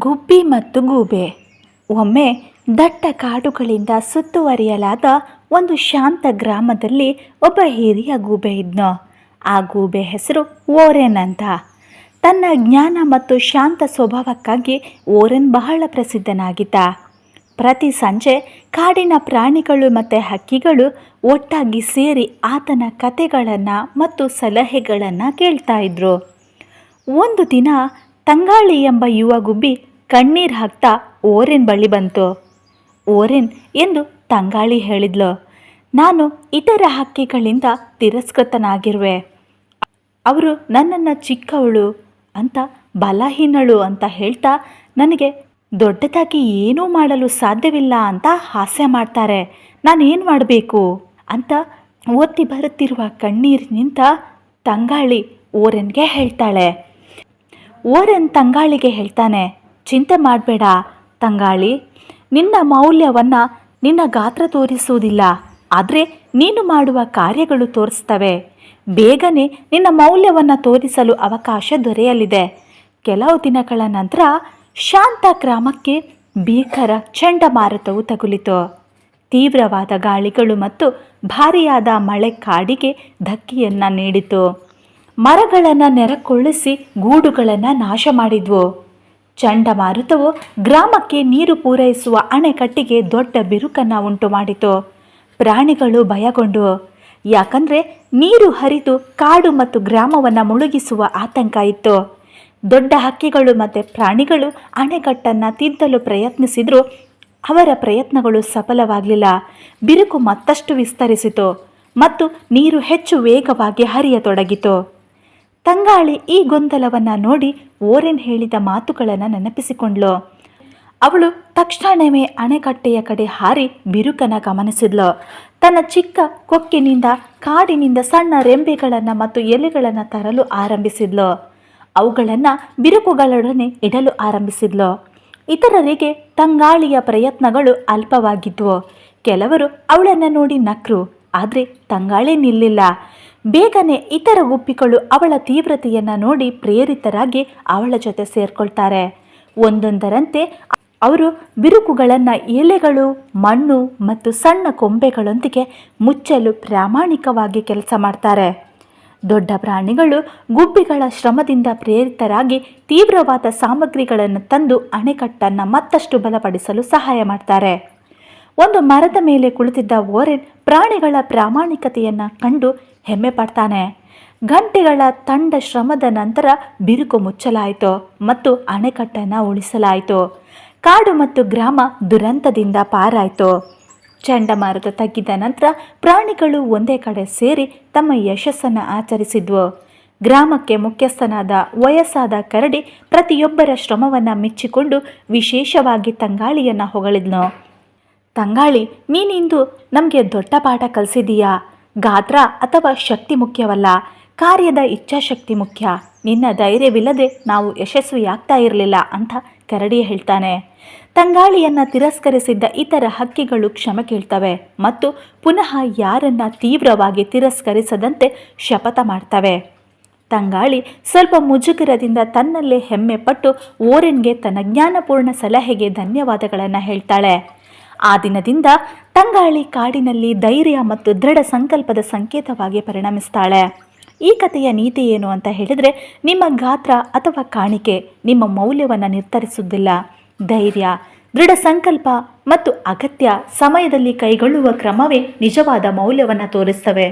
ಗುಬ್ಬಿ ಮತ್ತು ಗೂಬೆ. ಒಮ್ಮೆ ದಟ್ಟ ಕಾಡುಗಳಿಂದ ಸುತ್ತುವರಿಯಲಾದ ಒಂದು ಶಾಂತ ಗ್ರಾಮದಲ್ಲಿ ಒಬ್ಬ ಹಿರಿಯ ಗೂಬೆ ಇದ್ನು. ಆ ಗೂಬೆ ಹೆಸರು ಓರೆನ್ ಅಂತ ತನ್ನ ಜ್ಞಾನ ಮತ್ತು ಶಾಂತ ಸ್ವಭಾವಕ್ಕಾಗಿ ಓರೆನ್ ಬಹಳ ಪ್ರಸಿದ್ಧನಾಗಿದ್ದ. ಪ್ರತಿ ಸಂಜೆ ಕಾಡಿನ ಪ್ರಾಣಿಗಳು ಮತ್ತು ಹಕ್ಕಿಗಳು ಒಟ್ಟಾಗಿ ಸೇರಿ ಆತನ ಕತೆಗಳನ್ನು ಮತ್ತು ಸಲಹೆಗಳನ್ನು ಕೇಳ್ತಾ ಇದ್ರು. ಒಂದು ದಿನ ತಂಗಾಳಿ ಎಂಬ ಯುವ ಗುಬ್ಬಿ ಕಣ್ಣೀರು ಹಾಕ್ತಾ ಓರೆನ್ ಬಳಿ ಬಂತು. ಓರೆನ್ ಎಂದು ತಂಗಾಳಿ ಹೇಳಿದ್ಲು. ನಾನು ಇತರ ಹಕ್ಕಿಗಳಿಂದ ತಿರಸ್ಕೃತನಾಗಿರುವೆ. ಅವರು ನನ್ನನ್ನು ಚಿಕ್ಕವಳು ಅಂತ ಬಲಹೀನಳು ಅಂತ ಹೇಳ್ತಾ ನನಗೆ ದೊಡ್ಡದಾಗಿ ಏನೂ ಮಾಡಲು ಸಾಧ್ಯವಿಲ್ಲ ಅಂತ ಹಾಸ್ಯ ಮಾಡ್ತಾರೆ. ನಾನೇನು ಮಾಡಬೇಕು? ಅಂತ ಒತ್ತಿ ಬರುತ್ತಿರುವ ಕಣ್ಣೀರಿನಿಂದ ತಂಗಾಳಿ ಓರೆನ್ಗೆ ಹೇಳ್ತಾಳೆ. ಓರೆನ್ ತಂಗಾಳಿಗೆ ಹೇಳ್ತಾನೆ, ಚಿಂತೆ ಮಾಡಬೇಡ ತಂಗಾಳಿ, ನಿನ್ನ ಮೌಲ್ಯವನ್ನು ನಿನ್ನ ಗಾತ್ರ ತೋರಿಸುವುದಿಲ್ಲ. ಆದರೆ ನೀನು ಮಾಡುವ ಕಾರ್ಯಗಳು ತೋರಿಸ್ತವೆ. ಬೇಗನೆ ನಿನ್ನ ಮೌಲ್ಯವನ್ನು ತೋರಿಸಲು ಅವಕಾಶ ದೊರೆಯಲಿದೆ. ಕೆಲವು ದಿನಗಳ ನಂತರ ಶಾಂತ ಗ್ರಾಮಕ್ಕೆ ಭೀಕರ ಚಂಡಮಾರುತವು ತಗುಲಿತು. ತೀವ್ರವಾದ ಗಾಳಿಗಳು ಮತ್ತು ಭಾರಿಯಾದ ಮಳೆ ಕಾಡಿಗೆ ಧಕ್ಕೆಯನ್ನು ನೀಡಿತು. ಮರಗಳನ್ನು ನೆರಕೊಳ್ಳಿಸಿ ಗೂಡುಗಳನ್ನು ನಾಶ ಮಾಡಿದ್ವು. ಚಂಡಮಾರುತವು ಗ್ರಾಮಕ್ಕೆ ನೀರು ಪೂರೈಸುವ ಅಣೆಕಟ್ಟಿಗೆ ದೊಡ್ಡ ಬಿರುಕನ್ನು ಉಂಟು ಮಾಡಿತು ಪ್ರಾಣಿಗಳು ಭಯಗೊಂಡು. ಯಾಕಂದರೆ ನೀರು ಹರಿದು ಕಾಡು ಮತ್ತು ಗ್ರಾಮವನ್ನು ಮುಳುಗಿಸುವ ಆತಂಕ ಇತ್ತು. ದೊಡ್ಡ ಹಕ್ಕಿಗಳು ಮತ್ತು ಪ್ರಾಣಿಗಳು ಅಣೆಕಟ್ಟನ್ನು ತಿದ್ದಲು ಪ್ರಯತ್ನಿಸಿದರೂ. ಅವರ ಪ್ರಯತ್ನಗಳು ಸಫಲವಾಗಲಿಲ್ಲ. ಬಿರುಕು ಮತ್ತಷ್ಟು ವಿಸ್ತರಿಸಿತು ಮತ್ತು ನೀರು ಹೆಚ್ಚು ವೇಗವಾಗಿ ಹರಿಯತೊಡಗಿತು. ತಂಗಾಳಿ ಈ ಗೊಂದಲವನ್ನು ನೋಡಿ ಓರೆನ್ ಹೇಳಿದ ಮಾತುಗಳನ್ನು ನೆನಪಿಸಿಕೊಂಡ್ಲು. ಅವಳು ತಕ್ಷಣವೇ ಅಣೆಕಟ್ಟೆಯ ಕಡೆ ಹಾರಿ ಬಿರುಕನ ಗಮನಿಸಿದ್ಲು. ತನ್ನ ಚಿಕ್ಕ ಕೊಕ್ಕಿನಿಂದ ಕಾಡಿನಿಂದ ಸಣ್ಣ ರೆಂಬೆಗಳನ್ನು ಮತ್ತು ಎಲೆಗಳನ್ನು ತರಲು ಆರಂಭಿಸಿದ್ಲು. ಅವುಗಳನ್ನು ಬಿರುಕುಗಳೊಡನೆ ಇಡಲು ಆರಂಭಿಸಿದ್ಲು. ಇತರರಿಗೆ ತಂಗಾಳಿಯ ಪ್ರಯತ್ನಗಳು ಅಲ್ಪವಾಗಿದ್ವು. ಕೆಲವರು ಅವಳನ್ನು ನೋಡಿ ನಕ್ರು, ಆದರೆ ತಂಗಾಳಿ ನಿಲ್ಲಿಲ್ಲ. ಬೇಗನೆ ಇತರ ಗುಪ್ಪಿಗಳು ಅವಳ ತೀವ್ರತೆಯನ್ನು ನೋಡಿ ಪ್ರೇರಿತರಾಗಿ ಅವಳ ಜೊತೆ ಸೇರ್ಕೊಳ್ತಾರೆ. ಒಂದೊಂದರಂತೆ ಅವರು ಬಿರುಕುಗಳನ್ನು ಎಲೆಗಳು, ಮಣ್ಣು ಮತ್ತು ಸಣ್ಣ ಕೊಂಬೆಗಳೊಂದಿಗೆ ಮುಚ್ಚಲು ಪ್ರಾಮಾಣಿಕವಾಗಿ ಕೆಲಸ ಮಾಡ್ತಾರೆ. ದೊಡ್ಡ ಪ್ರಾಣಿಗಳು ಗುಬ್ಬಿಗಳ ಶ್ರಮದಿಂದ ಪ್ರೇರಿತರಾಗಿ ತೀವ್ರವಾದ ಸಾಮಗ್ರಿಗಳನ್ನು ತಂದು ಅಣೆಕಟ್ಟನ್ನು ಮತ್ತಷ್ಟು ಬಲಪಡಿಸಲು ಸಹಾಯ ಮಾಡ್ತಾರೆ. ಒಂದು ಮರದ ಮೇಲೆ ಕುಳಿತಿದ್ದ ಓರೆನ್ ಪ್ರಾಣಿಗಳ ಪ್ರಾಮಾಣಿಕತೆಯನ್ನು ಕಂಡು ಹೆಮ್ಮೆ ಪಡ್ತಾನೆ. ಗಂಟೆಗಳ ತಂಡ ಶ್ರಮದ ನಂತರ ಬಿರುಕು ಮುಚ್ಚಲಾಯಿತು ಮತ್ತು ಅಣೆಕಟ್ಟನ್ನು ಉಳಿಸಲಾಯಿತು. ಕಾಡು ಮತ್ತು ಗ್ರಾಮ ದುರಂತದಿಂದ ಪಾರಾಯಿತು. ಚಂಡಮಾರುತ ತಗ್ಗಿದ ನಂತರ ಪ್ರಾಣಿಗಳು ಒಂದೇ ಕಡೆ ಸೇರಿ ತಮ್ಮ ಯಶಸ್ಸನ್ನು ಆಚರಿಸಿದ್ವು. ಗ್ರಾಮಕ್ಕೆ ಮುಖ್ಯಸ್ಥನಾದ ವಯಸ್ಸಾದ ಕರಡಿ ಪ್ರತಿಯೊಬ್ಬರ ಶ್ರಮವನ್ನು ಮೆಚ್ಚಿಕೊಂಡು ವಿಶೇಷವಾಗಿ ತಂಗಾಳಿಯನ್ನು ಹೊಗಳಿದ್ನು. ತಂಗಾಳಿ, ನೀನಿಂದು ನಮಗೆ ದೊಡ್ಡ ಪಾಠ ಕಲಿಸಿದೀಯಾ? ಗಾತ್ರ ಅಥವಾ ಶಕ್ತಿ ಮುಖ್ಯವಲ್ಲ? ಕಾರ್ಯದ ಇಚ್ಛಾಶಕ್ತಿ ಮುಖ್ಯ. ನಿನ್ನ ಧೈರ್ಯವಿಲ್ಲದೆ ನಾವು ಯಶಸ್ವಿಯಾಗ್ತಾ ಇರಲಿಲ್ಲ ಅಂತ ಕರಡಿ ಹೇಳ್ತಾನೆ. ತಂಗಾಳಿಯನ್ನು ತಿರಸ್ಕರಿಸಿದ್ದ ಇತರ ಹಕ್ಕಿಗಳು ಕ್ಷಮೆ ಕೇಳ್ತವೆ ಮತ್ತು ಪುನಃ ಯಾರನ್ನ ತೀವ್ರವಾಗಿ ತಿರಸ್ಕರಿಸದಂತೆ ಶಪಥ ಮಾಡ್ತವೆ. ತಂಗಾಳಿ ಸ್ವಲ್ಪ ಮುಜುಗರದಿಂದ ತನ್ನಲ್ಲೇ ಹೆಮ್ಮೆ ಪಟ್ಟು ಓರೆನ್ಗೆ ತನ್ನ ಜ್ಞಾನಪೂರ್ಣ ಸಲಹೆಗೆ ಧನ್ಯವಾದಗಳನ್ನು ಹೇಳ್ತಾಳೆ. ಆ ದಿನದಿಂದ ತಂಗಾಳಿ ಕಾಡಿನಲ್ಲಿ ಧೈರ್ಯ ಮತ್ತು ದೃಢ ಸಂಕಲ್ಪದ ಸಂಕೇತವಾಗಿ ಪರಿಣಮಿಸ್ತಾಳೆ. ಈ ಕಥೆಯ ನೀತಿ ಏನು ಅಂತ ಹೇಳಿದರೆ, ನಿಮ್ಮ ಗಾತ್ರ ಅಥವಾ ಕಾಣಿಕೆ ನಿಮ್ಮ ಮೌಲ್ಯವನ್ನು ನಿರ್ಧರಿಸುವುದಿಲ್ಲ. ಧೈರ್ಯ, ದೃಢ ಸಂಕಲ್ಪ ಮತ್ತು ಅಗತ್ಯ ಸಮಯದಲ್ಲಿ ಕೈಗೊಳ್ಳುವ ಕ್ರಮವೇ ನಿಜವಾದ ಮೌಲ್ಯವನ್ನು ತೋರಿಸ್ತವೆ.